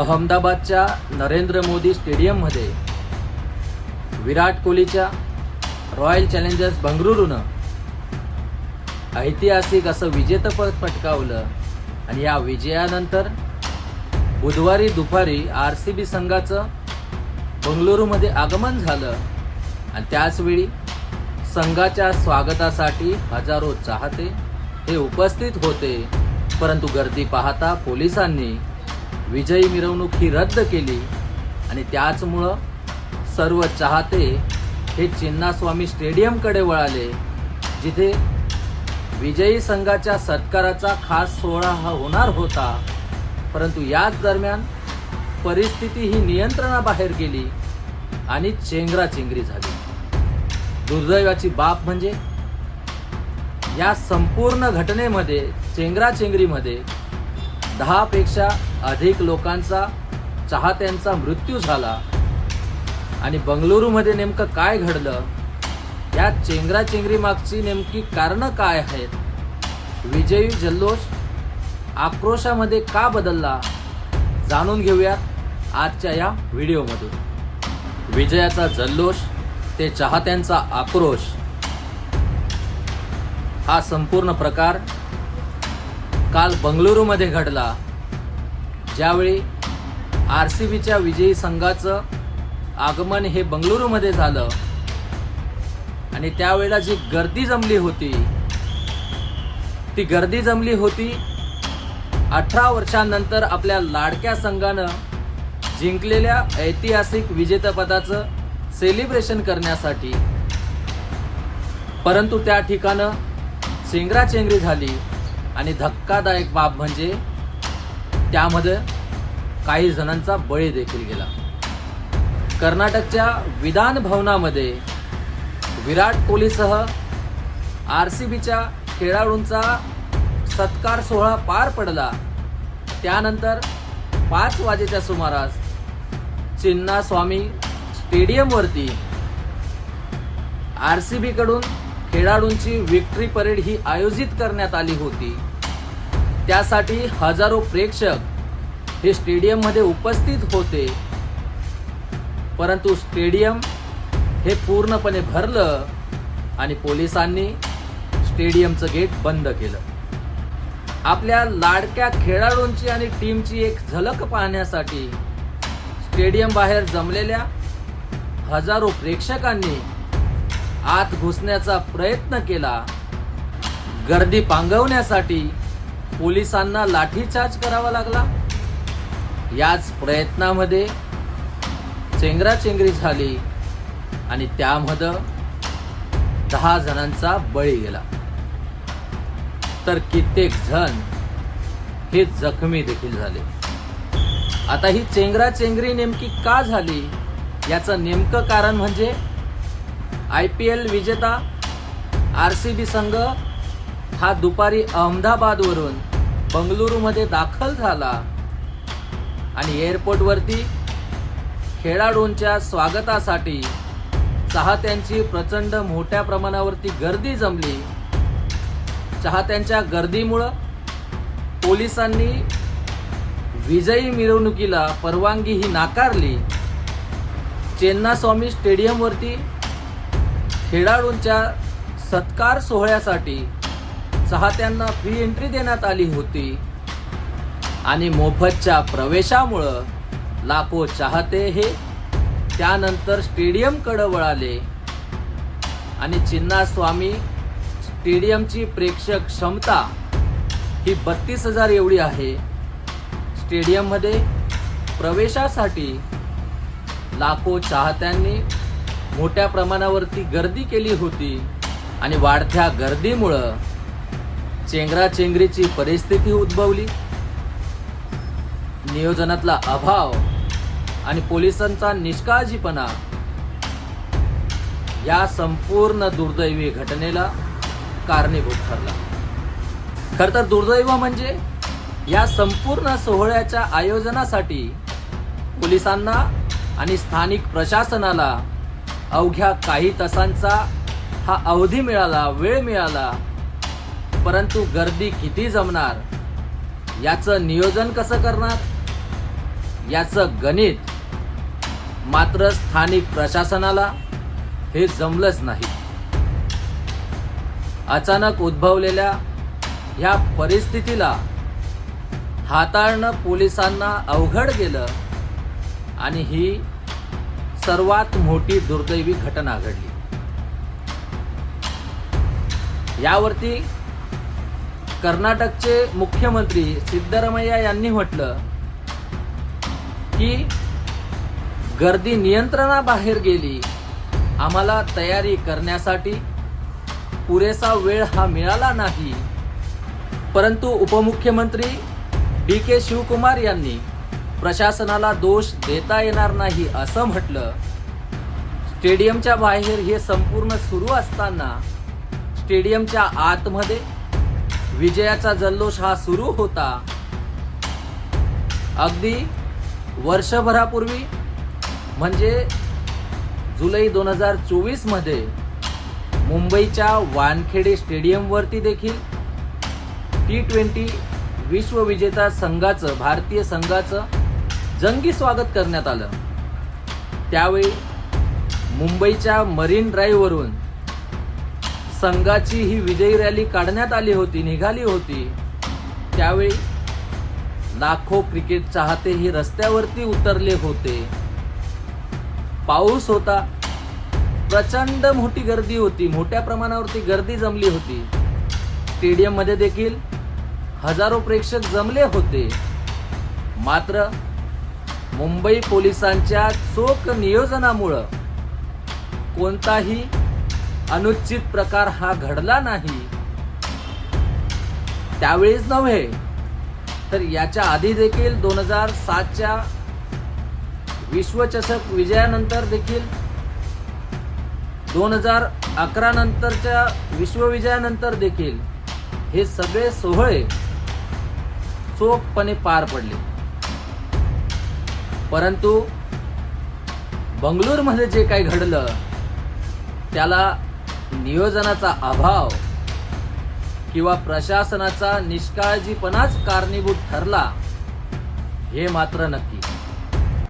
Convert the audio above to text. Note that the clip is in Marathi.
अहमदाबादच्या नरेंद्र मोदी स्टेडियममध्ये विराट कोहलीच्या रॉयल चॅलेंजर्स बंगळुरूनं ऐतिहासिक असं विजेतपद पटकावलं. आणि या विजयानंतर बुधवारी दुपारी आर सी बी संघाचं बंगळुरूमध्ये आगमन झालं. आणि त्याचवेळी संघाच्या स्वागतासाठी हजारो चाहते हे उपस्थित होते. परंतु गर्दी पाहता पोलिसांनी विजयी मिरवणूक ही रद्द केली आणि त्याचमुळं सर्व चाहते हे चिन्नास्वामी स्टेडियमकडे वळाले जिथे विजयी संघाच्या सत्काराचा खास सोहळा हा होणार होता. परंतु याच दरम्यान परिस्थिती ही नियंत्रणाबाहेर गेली आणि चेंगराचेंगरी झाली. दुर्दैवाची बाब म्हणजे या संपूर्ण घटनेमध्ये चेंगराचेंगरीमध्ये दहापेक्षा अधिक लोकांचा चाहत्यांचा मृत्यू झाला. आणि बंगळुरूमध्ये नेमकं काय घडलं? या चेंगराचेंगरी मागची नेमकी कारणं काय आहेत? विजयी जल्लोष आक्रोशामध्ये का बदलला? जाणून घेऊयात आजच्या या व्हिडिओमधून. विजयाचा जल्लोष ते चाहत्यांचा आक्रोश. हा संपूर्ण प्रकार काल बंगळुरूमध्ये घडला. ज्यावेळी आर सी बीच्या विजयी संघाचं आगमन हे बंगळुरूमध्ये झालं आणि त्यावेळेला जी गर्दी जमली होती ती गर्दी जमली होती अठरा वर्षांनंतर आपल्या लाडक्या संघानं जिंकलेल्या ऐतिहासिक विजेतेपदाचं सेलिब्रेशन करण्यासाठी. परंतु त्या ठिकाणं चेंगराचेंगरी झाली आणि धक्कादायक बाब म्हणजे त्यामध्ये काही जणांचा बळी देखील गेला. कर्नाटकच्या विधान भवनामध्ये विराट कोहलीसह आर सी बीच्या खेळाडूंचा सत्कार सोहळा पार पडला. त्यानंतर पाच वाजेच्या सुमारास चिन्ना स्वामी स्टेडियमवरती आर सी बीकडून खेळाडूंची विक्ट्री परेड ही आयोजित करण्यात आली होती. त्यासाठी हजारो प्रेक्षक हे स्टेडियममध्ये उपस्थित होते. परंतु स्टेडियम हे पूर्णपणे भरलं आणि पोलिसांनी स्टेडियमचं गेट बंद केलं. आपल्या लाडक्या खेळाडूंची आणि टीमची एक झलक पाहण्यासाठी स्टेडियम बाहेर जमलेल्या हजारो प्रेक्षकांनी आत घुसण्याचा प्रयत्न केला. गर्दी पांगवण्यासाठी पोलिसांना लाठीचार्ज करावा लागला. याच प्रयत्नामध्ये चेंगराचेंगरी झाली आणि त्यामध्ये दहा जणांचा बळी गेला. तर कित्येक जण हे जखमी देखील झाले. आता ही चेंगराचेंगरी नेमकी का झाली? याचं नेमकं कारण म्हणजे आय पी एल विजेता आर सी बी संघ हा दुपारी अहमदाबादवरून बंगळुरूमध्ये दाखल झाला. आणि एअरपोर्टवरती खेळाडूंच्या स्वागतासाठी चाहत्यांची प्रचंड मोठ्या प्रमाणावरती गर्दी जमली. चाहत्यांच्या गर्दीमुळं पोलिसांनी विजयी मिरवणुकीला परवानगी ही नाकारली. चेन्नास्वामी स्टेडियमवरती खेळाडूंच्या सत्कार सोहळ्यासाठी चाहत्यांना फ्री एंट्री देण्यात आली होती. आणि मोफतच्या प्रवेशामुळं लाखो चाहते हे. त्यानंतर स्टेडियमकडं वळाले. आणि चिन्नास्वामी स्टेडियमची प्रेक्षक क्षमता ही बत्तीस हजार एवढी आहे. स्टेडियममध्ये प्रवेशासाठी लाखो चाहत्यांनी मोठ्या प्रमाणावरती गर्दी केली होती आणि वाढत्या गर्दीमुळं चेंगराचेंगरीची परिस्थिती उद्भवली. नियोजनातला अभाव आणि पोलिसांचा निष्काळजीपणा या संपूर्ण दुर्दैवी घटनेला कारणीभूत ठरला. खर तर दुर्दैव म्हणजे या संपूर्ण सोहळ्याच्या आयोजनासाठी पोलिसांना आणि स्थानिक प्रशासनाला अवघ्या काही तासांचा हा अवधी मिळाला वेळ मिळाला परंतु गर्दी किती जमणार याचं नियोजन कसं करणार? याचं गणित मात्र स्थानिक प्रशासनाला हे जमलंच नाही. अचानक उद्भवलेल्या ह्या परिस्थितीला हाताळणं पोलिसांना अवघड गेलं आणि ही सर्वात मोठी दुर्दैवी घटना घडली. यावरती कर्नाटकचे मुख्यमंत्री सिद्धरामय्या यांनी म्हटलं की गर्दी नियंत्रणाबाहेर गेली आम्हाला तयारी करण्यासाठी पुरेसा वेळ हा मिळाला नाही. परंतु उपमुख्यमंत्री डी के शिवकुमार यांनी प्रशासनाला दोष देता येणार नाही असं म्हटलं. स्टेडियमच्या बाहेर हे संपूर्ण सुरू असताना स्टेडियमच्या आतमध्ये विजयाचा जल्लोष हा सुरू होता. अगदी वर्षभरापूर्वी म्हणजे जुलै दोन हजार चोवीसमध्ये मुंबईच्या वानखेडे स्टेडियमवरती देखील टी ट्वेंटी विश्वविजेता संघाचं भारतीय संघाचं जंगी स्वागत करण्यात आलं. त्यावेळी मुंबईच्या मरीन ड्राईव्हवरून संघाची ही विजयी रॅली काढण्यात आली होती निघाली होती. त्यावेळी लाखो क्रिकेट चाहते ही रस्त्यावरती उतरले होते. पाऊस होता. प्रचंड मोठी गर्दी होती. मोठ्या प्रमाणावरती गर्दी जमली होती. स्टेडियममध्ये देखील हजारो प्रेक्षक जमले होते. मात्र मुंबई पोलिसांच्या चोख नियोजनामुळं कोणताही अनुचित प्रकार हा घडला नाही. त्यावेळीच नव्हे तर याच्या आधी देखील दोन हजार सातच्या विश्वचषक विजयानंतर देखील दोन हजार अकरा नंतरच्या विश्वविजयानंतर देखील हे सगळे सोहळे चोखपणे पार पडले. परंतु बंगलोरमध्ये जे काही घडलं त्याला नियोजनाचा अभाव किंवा प्रशासनाचा निष्काळजीपणाच कारणीभूत ठरला हे मात्र नक्की.